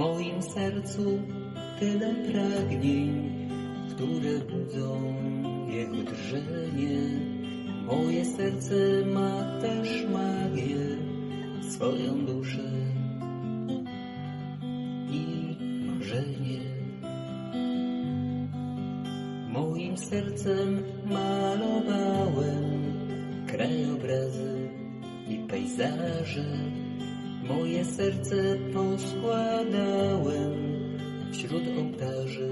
moim sercu tyle pragnień, które budzą jego drżenie. Moje serce ma też magię, swoją duszę i marzenie. Moim sercem malowałem krajobrazy i pejzaże. Moje serce poskładałem wśród ołtarzy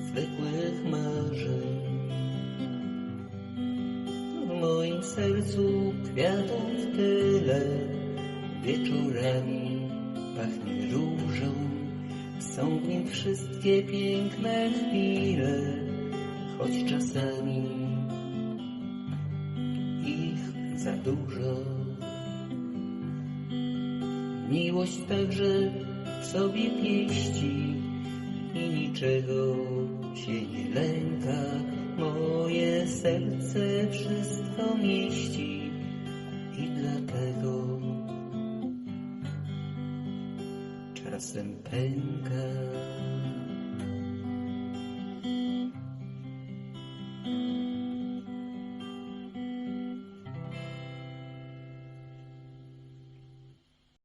zwykłych marzeń. W moim sercu kwiatów tyle, wieczorami pachnie różą. Są w nim wszystkie piękne chwile, choć czasami ich za dużo. Miłość także w sobie pieści i niczego się nie lęka. Moje serce wszystko mieści i dlatego czasem pęka.